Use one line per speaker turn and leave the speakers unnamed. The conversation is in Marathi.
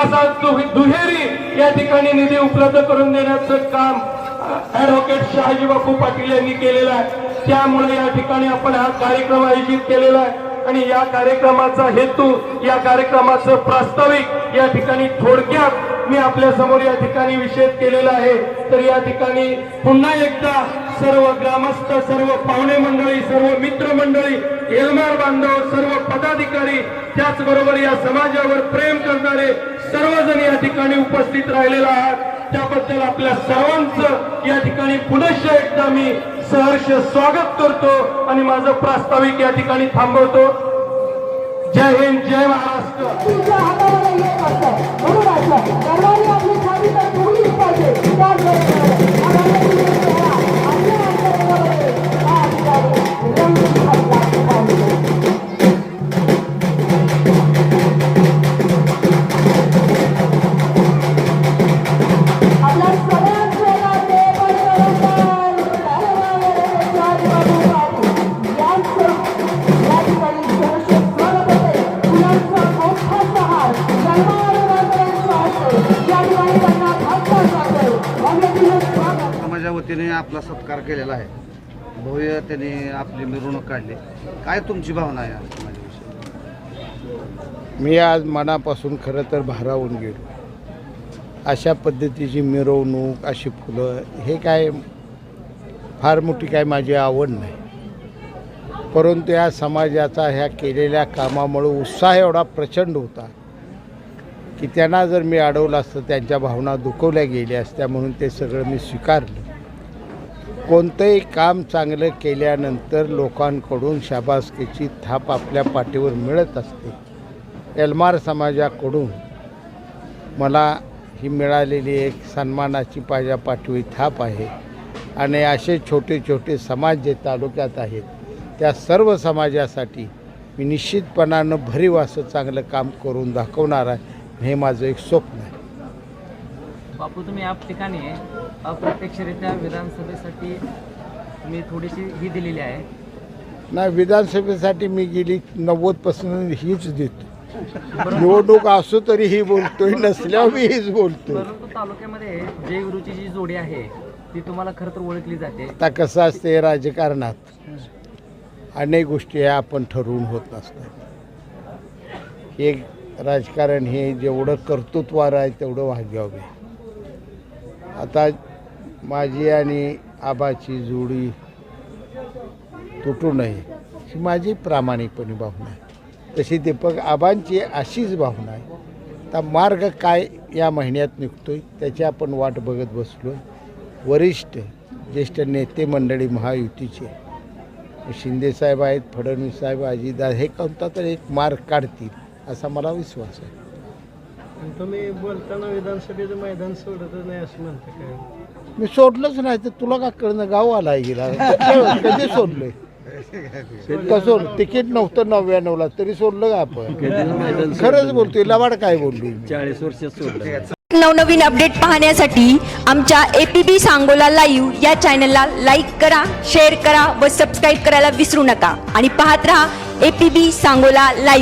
असा दुहेरी या ठिकाणी निधी उपलब्ध करून देण्याचं काम ऍडव्होकेट शहाजी बापू पाटील यांनी केलेलं आहे. त्यामुळे या ठिकाणी आपण हा कार्यक्रम आयोजित केलेला आहे. आणि या कार्यक्रमाचा हेतू या कार्यक्रमाचं प्रास्ताविक या ठिकाणी थोडक्यात मी आपल्यासमोर या ठिकाणी विषय केलेला आहे. तर या ठिकाणी पुन्हा एकदा सर्व ग्रामस्थ सर्व पाहुणे मंडळी सर्व मित्र मंडळी एलमार बांधव सर्व पदाधिकारी त्याचबरोबर या समाजावर प्रेम करणारे सर्वजण या ठिकाणी उपस्थित राहिलेला आहात. त्याबद्दल आपल्या सर्वांचं या ठिकाणी पुनश्च एकदा मी सहर्ष स्वागत करतो आणि माझं प्रास्ताविक या ठिकाणी थांबवतो. जय हिंद जय महाराष्ट्र.
स्वागत
वतीने आपला सत्कार केलेला आहे. भव्य त्यांनी आपली मिरवणूक काढली. काय तुमची भावना आहे आज समाजाविषयी?
मी आज मनापासून खरं तर भारावून गेलो. अशा पद्धतीची मिरवणूक अशी फुलं हे काय फार मोठी काय माझी आवड नाही. परंतु या समाजाचा ह्या केलेल्या कामामुळं उत्साह एवढा प्रचंड होता की त्यांना जर मी अडवलं असतं त्यांच्या भावना दुखवल्या गेल्या असत्या म्हणून ते सगळं मी स्वीकारलं. कोणतंही काम चांगलं केल्यानंतर लोकांकडून शाबासकीची थाप आपल्या पाठीवर मिळत असते. एल्मार समाजाकडून मला ही मिळालेली एक सन्मानाची पाहिजे पाठवी थाप आहे आणि असे छोटे छोटे समाज जे तालुक्यात आहेत त्या सर्व समाजासाठी मी निश्चितपणानं भरीव असं चांगलं काम करून दाखवणार आहे हे माझं एक स्वप्न आहे.
बापू तुम्ही या ठिकाणी अप्रत्यक्षरित्या विधानसभेसाठी मी थोडीशी ही दिलेली आहे.
नाही विधानसभेसाठी मी गेली नव्वदपासून हीच देतो. निवडणूक असो तरी ही बोलतोय नसल्यावर मी हीच बोलतोय.
परंतु तालुक्यामध्ये जय गुरुची जी जोडी आहे ती तुम्हाला खरं तर ओळखली जाते.
आता कसं असते राजकारणात अनेक गोष्टी ह्या आपण ठरवून होत नसतात. हे राजकारण हे जेवढं कर्तृत्वार आहे तेवढं वाग्यावे आता माझी आणि आबाची जोडी तुटू नये ही माझी प्रामाणिकपणे भावना आहे. तशी दीपक आबांची अशीच भावना आहे. आता मार्ग काय या महिन्यात निघतो आहे त्याची आपण वाट बघत बसलो वरिष्ठ ज्येष्ठ नेते मंडळी महायुतीचे. शिंदेसाहेब आहेत फडणवीस साहेब अजितदादा हे कोणता तर एक मार्ग काढतील असा मला विश्वास आहे.
तुम्ही बोलताना विधानसभेचं मैदान सोडतच नाही असं म्हणता काय?
मी सोडलंच नाही तर तुला का कळणं? गाव आला आहे गेला कधी सोडलंय कसं तिकीट नव्हतं नव्याण्णवला तरी सोडलं का आपण? खरंच बोलतोय लवाड काय बोललोय मी?
नवनवीन अपडेट पाहण्यासाठी आमच्या एपीबी सांगोला लाईव्ह या चॅनलला लाईक करा शेअर करा व सबस्क्राईब करायला विसरू नका. आणि पाहत रहा एपीबी सांगोला लाईव्ह